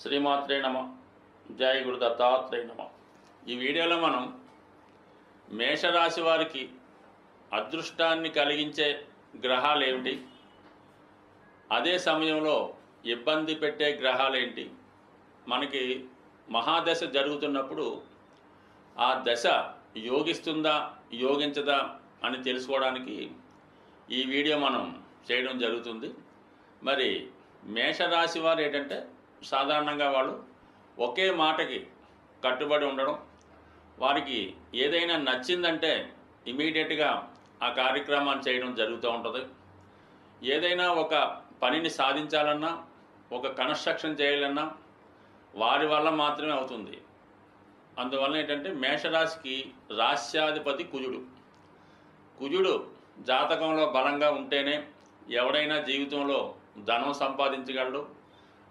శ్రీమాత్రే నమ. జయ గురు దత్తాత్రేయ నమ. ఈ వీడియోలో మనం మేషరాశి వారికి అదృష్టాన్ని కలిగించే గ్రహాలు ఏమిటి? అదే సమయంలో ఇబ్బంది పెట్టే గ్రహాలు ఏంటి? మనకి మహాదశ జరుగుతున్నప్పుడు ఆ దశ యోగిస్తుందా యోగించదా అని తెలుసుకోవడానికి ఈ వీడియో మనం చేయడం జరుగుతుంది. మరి మేషరాశి వారు ఏంటంటే సాధారణంగా వాళ్ళు ఒకే మాటకి కట్టుబడి ఉండడం వారికి ఏదైనా నచ్చిందంటే ఇమీడియట్గా ఆ కార్యక్రమాన్ని చేయడం జరుగుతూ ఉంటుంది. ఏదైనా ఒక పనిని సాధించాలన్నా ఒక కన్స్ట్రక్షన్ చేయాలన్నా వారి వల్ల మాత్రమే అవుతుంది. అందువల్ల ఏంటంటే మేషరాశికి రాశ్యాధిపతి కుజుడు. కుజుడు జాతకంలో బలంగా ఉంటేనే ఎవడైనా జీవితంలో ధనం సంపాదించగలడు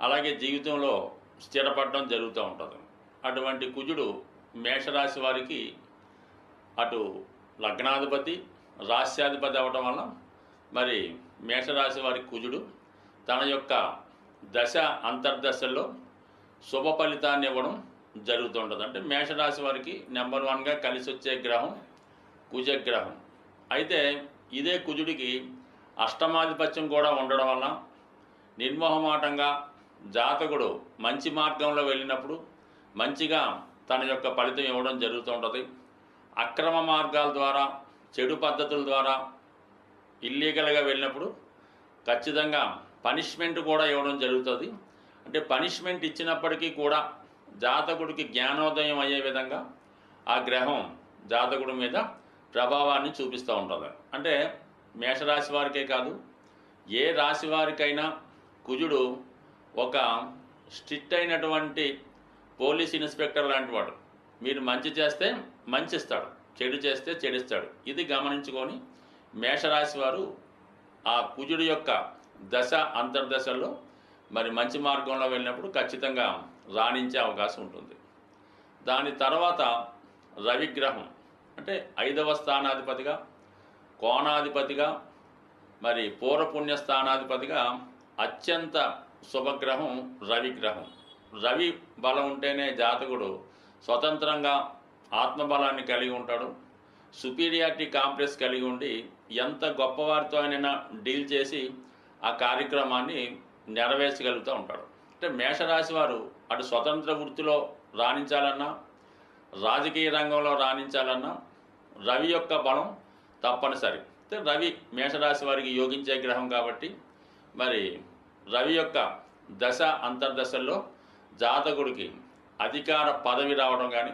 అలాగే జీవితంలో స్థిరపడడం జరుగుతూ ఉంటుంది. అటువంటి కుజుడు మేషరాశి వారికి అటు లగ్నాధిపతి రాశ్యాధిపతి అవటం వల్ల మరి మేషరాశి వారి కుజుడు తన యొక్క దశ అంతర్దశల్లో శుభ ఫలితాన్ని ఇవ్వడం జరుగుతుంటుంది అంటే మేషరాశి వారికి నెంబర్ వన్గా కలిసి వచ్చే గ్రహం కుజగ్రహం. అయితే ఇదే కుజుడికి అష్టమాధిపత్యం కూడా ఉండడం వల్ల నిర్మోహమాటంగా జాతకుడు మంచి మార్గంలో వెళ్ళినప్పుడు మంచిగా తన యొక్క ఫలితం ఇవ్వడం జరుగుతూ ఉంటుంది. అక్రమ మార్గాల ద్వారా చెడు పద్ధతుల ద్వారా ఇల్లీగల్గా వెళ్ళినప్పుడు ఖచ్చితంగా పనిష్మెంట్ కూడా ఇవ్వడం జరుగుతుంది. అంటే పనిష్మెంట్ ఇచ్చినప్పటికీ కూడా జాతకుడికి జ్ఞానోదయం అయ్యే విధంగా ఆ గ్రహం జాతకుడి మీద ప్రభావాన్ని చూపిస్తూ ఉంటుంది. అంటే మేషరాశి వారికే కాదు ఏ రాశి వారికైనా కుజుడు ఒక స్ట్రిక్ట్ అయినటువంటి పోలీస్ ఇన్స్పెక్టర్ లాంటి వాడు. మీరు మంచి చేస్తే మంచి ఇస్తాడు చెడు చేస్తే చెడిస్తాడు. ఇది గమనించుకొని మేషరాశి వారు ఆ కుజుడు యొక్క దశ అంతర్దశల్లో మరి మంచి మార్గంలో వెళ్ళినప్పుడు ఖచ్చితంగా రాణించే అవకాశం ఉంటుంది. దాని తర్వాత రవిగ్రహం. అంటే ఐదవ స్థానాధిపతిగా కోణాధిపతిగా మరి పూర్వపుణ్య స్థానాధిపతిగా అత్యంత శుభగ్రహం రవిగ్రహం రవి బలం ఉంటేనే జాతకుడు స్వతంత్రంగా ఆత్మబలాన్ని కలిగి ఉంటాడు. సుపీరియారిటీ కాంప్లెక్స్ కలిగి ఉండి ఎంత గొప్పవారితో అయినా డీల్ చేసి ఆ కార్యక్రమాన్ని నెరవేర్చగలుగుతూ ఉంటాడు. అంటే మేషరాశి వారు అటు స్వతంత్ర వృత్తిలో రాణించాలన్నా రాజకీయ రంగంలో రాణించాలన్నా రవి యొక్క బలం తప్పనిసరి. రవి మేషరాశి వారికి యోగించే గ్రహం కాబట్టి మరి రవి యొక్క దశ అంతర్దశల్లో జాతకుడికి అధికార పదవి రావడం కానీ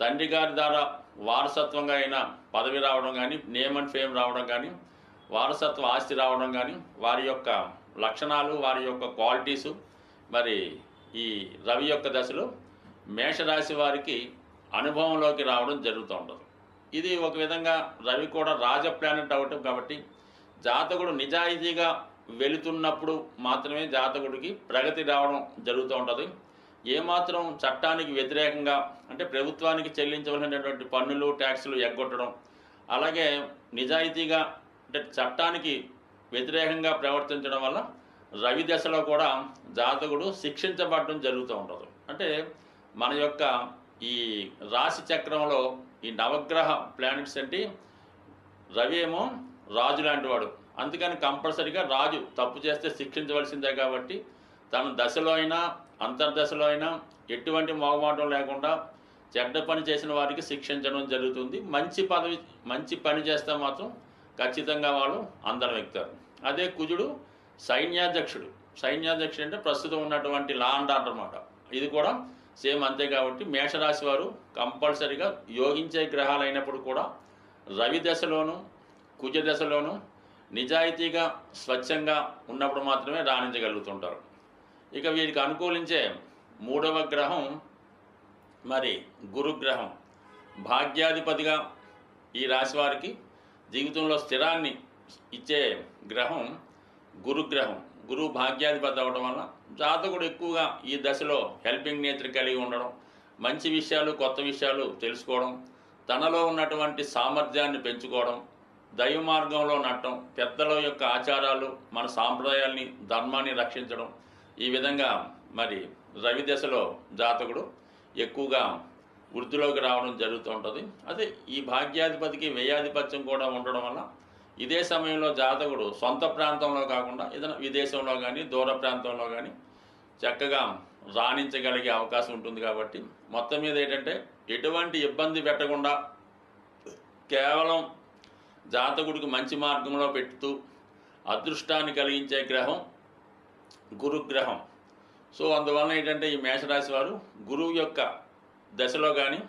తండ్రి గారి ద్వారా వారసత్వంగా అయిన పదవి రావడం కానీ నేమ్ అండ్ ఫేమ్ రావడం కానీ వారసత్వ ఆస్తి రావడం కానీ వారి యొక్క లక్షణాలు వారి యొక్క క్వాలిటీసు మరి ఈ రవి యొక్క దశలో మేషరాశి వారికి అనుభవంలోకి రావడం జరుగుతూ ఉంటుంది. ఇది ఒక విధంగా రవి కూడా రాజ ప్లానెట్ అవటం కాబట్టి జాతకుడు నిజాయితీగా వెళుతున్నప్పుడు మాత్రమే జాతకుడికి ప్రగతి రావడం జరుగుతూ ఉంటుంది. ఏమాత్రం చట్టానికి వ్యతిరేకంగా అంటే ప్రభుత్వానికి చెల్లించవలసినటువంటి పన్నులు ట్యాక్సులు ఎగ్గొట్టడం అలాగే నిజాయితీగా అంటే చట్టానికి వ్యతిరేకంగా ప్రవర్తించడం వల్ల రవి దశలో కూడా జాతకుడు శిక్షించబడడం జరుగుతూ ఉంటుంది. అంటే మన యొక్క ఈ రాశి చక్రంలో ఈ నవగ్రహ ప్లానెట్స్ అంటే రవి ఏమో రాజు లాంటి వాడు. అందుకని కంపల్సరిగా రాజు తప్పు చేస్తే శిక్షించవలసిందే కాబట్టి తన దశలో అయినా అంతర్దశలో అయినా ఎటువంటి మొగమాటం లేకుండా చెడ్డ పని చేసిన వారికి శిక్షించడం జరుగుతుంది. మంచి పదవి మంచి పని చేస్తే మాత్రం ఖచ్చితంగా వాళ్ళు అందరం ఎక్కుతారు అదే కుజుడు సైన్యాధ్యక్షుడు. సైన్యాధ్యక్షుడు అంటే ప్రస్తుతం ఉన్నటువంటి లా అండ్ ఆర్డర్ అనమాట ఇది కూడా సేమ్ అంతే కాబట్టి మేషరాశి వారు కంపల్సరిగా యోగించే గ్రహాలు అయినప్పుడు కూడా రవి దశలోను కుజ దశలోను నిజాయితీగా స్వచ్ఛంగా ఉన్నప్పుడు మాత్రమే రాణించగలుగుతుంటారు. ఇక వీరికి అనుకూలించే మూడవ గ్రహం మరి గురుగ్రహం. భాగ్యాధిపతిగా ఈ రాశి వారికి జీవితంలో స్థిరాన్ని ఇచ్చే గ్రహం గురుగ్రహం. గురువు భాగ్యాధిపతి అవడం వల్ల జాతకుడు ఎక్కువగా ఈ దశలో హెల్పింగ్ నేచర్ కలిగి ఉండడం మంచి విషయాలు కొత్త విషయాలు తెలుసుకోవడం తనలో ఉన్నటువంటి సామర్థ్యాన్ని పెంచుకోవడం దైవ మార్గంలో నట్టం పెద్దల యొక్క ఆచారాలు మన సాంప్రదాయాల్ని ధర్మాన్ని రక్షించడం. ఈ విధంగా మరి రవి దశలో జాతకుడు ఎక్కువగా వృద్ధిలోకి రావడం జరుగుతూ ఉంటుంది. అదే ఈ భాగ్యాధిపతికి వ్యయాధిపత్యం కూడా ఉండడం వల్ల ఇదే సమయంలో జాతకుడు సొంత ప్రాంతంలో కాకుండా ఏదైనా విదేశంలో కానీ దూర ప్రాంతంలో కానీ చక్కగా రాణించగలిగే అవకాశం ఉంటుంది కాబట్టి మొత్తం మీద ఏంటంటే ఎటువంటి ఇబ్బంది పెట్టకుండా కేవలం జాతకుడికి మంచి మార్గంలో పెట్టుతూ అదృష్టాన్ని కలిగించే గ్రహం గురుగ్రహం. సో అందువలన ఏంటంటే ఈ మేషరాశి వారు గురువు యొక్క దశలో కానీ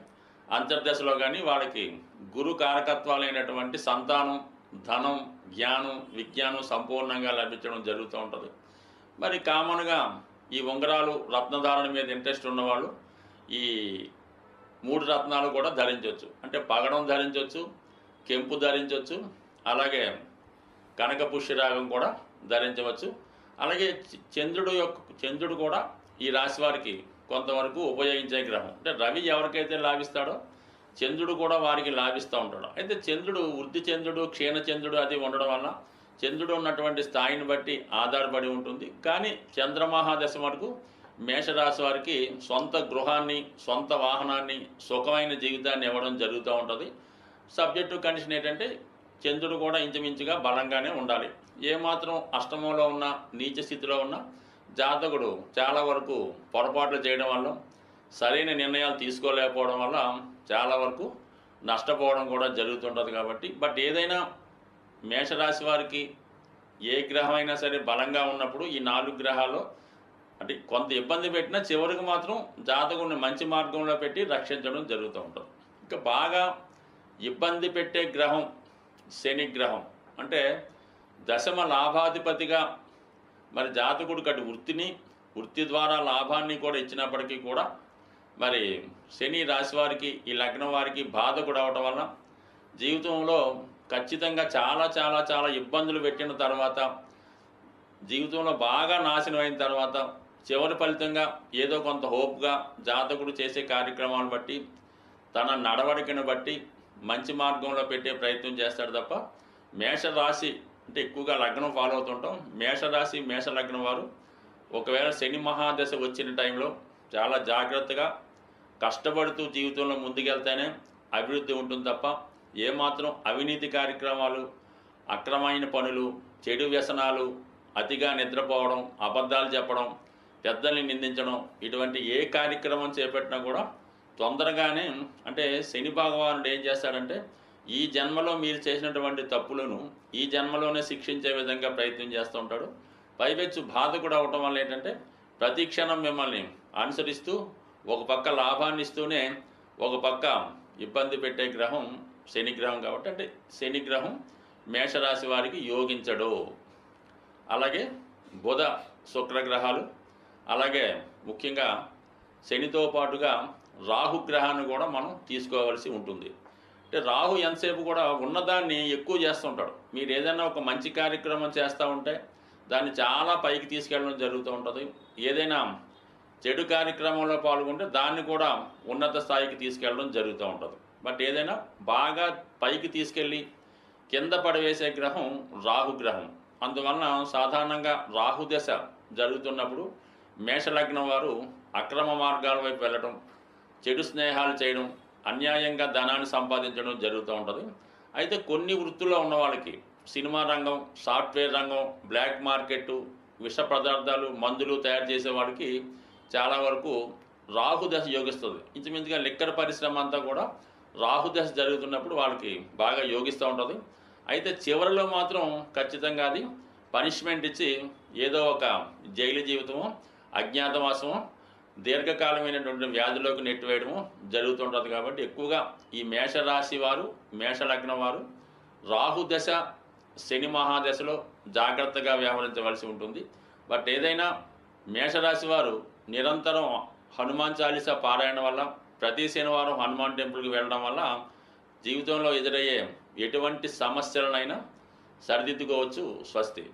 అంతర్దశలో కానీ వాళ్ళకి గురు కారకత్వాలైనటువంటి సంతానం ధనం జ్ఞానం విజ్ఞానం సంపూర్ణంగా లభించడం జరుగుతూ ఉంటుంది. మరి కామన్గా ఈ ఉంగరాలు రత్నధారణ మీద ఇంట్రెస్ట్ ఉన్నవాళ్ళు ఈ మూడు రత్నాలు కూడా ధరించవచ్చు అంటే పగడం ధరించవచ్చు కెంపు ధరించవచ్చు. అలాగే కనక పుష్యరాగం కూడా ధరించవచ్చు. అలాగే చంద్రుడు యొక్క చంద్రుడు కూడా ఈ రాశి వారికి కొంతవరకు ఉపయోగించే గ్రహం. అంటే రవి ఎవరికైతే లాభిస్తాడో చంద్రుడు కూడా వారికి లాభిస్తూ ఉంటాడు. అయితే చంద్రుడు వృద్ధి చంద్రుడు క్షీణ చంద్రుడు అది ఉండడం వల్ల చంద్రుడు ఉన్నటువంటి స్థాయిని బట్టి ఆధారపడి ఉంటుంది. కానీ చంద్రమహాదశ వరకు మేషరాశి వారికి సొంత గృహాన్ని సొంత వాహనాన్ని సుఖమైన జీవితాన్ని ఇవ్వడం జరుగుతూ ఉంటుంది. సబ్జెక్టు కండిషన్ ఏంటంటే చంద్రుడు కూడా ఇంచుమించుగా బలంగానే ఉండాలి. ఏమాత్రం అష్టమంలో ఉన్న నీచ స్థితిలో ఉన్న జాతకుడు చాలా వరకు పొరపాట్లు చేయడం వల్ల సరైన నిర్ణయాలు తీసుకోలేకపోవడం వల్ల చాలా వరకు నష్టపోవడం కూడా జరుగుతుంటుంది కాబట్టి. బట్ ఏదైనా మేషరాశి వారికి ఏ గ్రహం అయినా సరే బలంగా ఉన్నప్పుడు ఈ నాలుగు గ్రహాలు అంటే కొంత ఇబ్బంది పెట్టినా చివరికి మాత్రం జాతకుడిని మంచి మార్గంలో పెట్టి రక్షించడం జరుగుతూ ఉంటుంది. ఇంకా బాగా ఇబ్బంది పెట్టే గ్రహం శని గ్రహం. అంటే దశమ లాభాధిపతిగా మరి జాతకుడు కటి వృత్తిని వృత్తి ద్వారా లాభాన్ని కూడా ఇచ్చినప్పటికీ కూడా మరి శని రాశి వారికి ఈ లగ్నం వారికి బాధకుడు అవటం వల్ల జీవితంలో ఖచ్చితంగా చాలా చాలా చాలా ఇబ్బందులు పెట్టిన తర్వాత జీవితంలో బాగా నాశనం అయిన తర్వాత చివరి ఫలితంగా ఏదో కొంత హోప్గా జాతకుడు చేసే కార్యక్రమాలను బట్టి తన నడవడికను బట్టి మంచి మార్గంలో పెట్టే ప్రయత్నం చేస్తాడు తప్ప మేషరాశి అంటే ఎక్కువగా లగ్నం ఫాలో అవుతుంటాం. మేషరాశి మేష లగ్నం వారు ఒకవేళ శని మహాదశ వచ్చిన టైంలో చాలా జాగ్రత్తగా కష్టపడుతూ జీవితంలో ముందుకెళ్తేనే అభివృద్ధి ఉంటుంది తప్ప ఏమాత్రం అవినీతి కార్యక్రమాలు అక్రమైన పనులు చెడు వ్యసనాలు అతిగా నిద్రపోవడం అబద్ధాలు చెప్పడం పెద్దల్ని నిందించడం ఇటువంటి ఏ కార్యక్రమం చేపట్టినా కూడా తొందరగానే అంటే శని భగవానుడు ఏం చేస్తాడంటే ఈ జన్మలో మీరు చేసినటువంటి తప్పులను ఈ జన్మలోనే శిక్షించే విధంగా ప్రయత్నం చేస్తూ ఉంటాడు. పైవెచ్చు బాధ కూడా అవటం వల్ల ఏంటంటే ప్రతి క్షణం మిమ్మల్ని అనుసరిస్తూ ఒక పక్క లాభాన్ని ఇస్తూనే ఒక పక్క ఇబ్బంది పెట్టే గ్రహం శనిగ్రహం కాబట్టి అంటే శనిగ్రహం మేషరాశి వారికి యోగించడు. అలాగే బుధ శుక్రగ్రహాలు అలాగే ముఖ్యంగా శనితో పాటుగా రాహు గ్రహాన్ని కూడా మనం తీసుకోవాల్సి ఉంటుంది. అంటే రాహు ఎంతసేపు కూడా ఉన్నదాన్ని ఎక్కువ చేస్తుంటాడు. మీరు ఏదైనా ఒక మంచి కార్యక్రమం చేస్తూ ఉంటే దాన్ని చాలా పైకి తీసుకెళ్ళడం జరుగుతూ ఉంటుంది. ఏదైనా చెడు కార్యక్రమంలో పాల్గొంటే దాన్ని కూడా ఉన్నత స్థాయికి తీసుకెళ్ళడం జరుగుతూ ఉంటుంది. బట్ ఏదైనా బాగా పైకి తీసుకెళ్ళి కింద పడవేసే గ్రహం రాహు గ్రహం. అందువలన సాధారణంగా రాహు దశ జరుగుతున్నప్పుడు మేషలగ్నం వారు అక్రమ మార్గాల వైపు వెళ్ళటం చెడు స్నేహాలు చేయడం అన్యాయంగా ధనాన్ని సంపాదించడం జరుగుతూ ఉంటుంది. అయితే కొన్ని వృత్తుల్లో ఉన్న వాళ్ళకి సినిమా రంగం సాఫ్ట్వేర్ రంగం బ్లాక్ మార్కెట్ విష పదార్థాలు మందులు తయారు చేసే వాళ్ళకి చాలా వరకు రాహుదశ యోగిస్తుంది. ఇంచుమించుగా లిక్కర్ పరిశ్రమ అంతా కూడా రాహుదశ జరుగుతున్నప్పుడు వాళ్ళకి బాగా యోగిస్తూ ఉంటుంది. అయితే చివరిలో మాత్రం ఖచ్చితంగా అది పనిష్మెంట్ ఇచ్చి ఏదో ఒక జైలు జీవితమో అజ్ఞాతవాసమో దీర్ఘకాలమైనటువంటి వ్యాధిలోకి నెట్టివేయడము జరుగుతుంటుంది కాబట్టి ఎక్కువగా ఈ మేషరాశి వారు మేషలగ్నం వారు రాహు దశ శని మహాదశలో జాగ్రత్తగా వ్యవహరించవలసి ఉంటుంది. బట్ ఏదైనా మేషరాశి వారు నిరంతరం హనుమాన్ చాలీసా పారాయణ వల్ల ప్రతి శనివారం హనుమాన్ టెంపుల్కి వెళ్ళడం వల్ల జీవితంలో ఎదురయ్యే ఎటువంటి సమస్యలనైనా సరిదిద్దుకోవచ్చు స్వస్తి.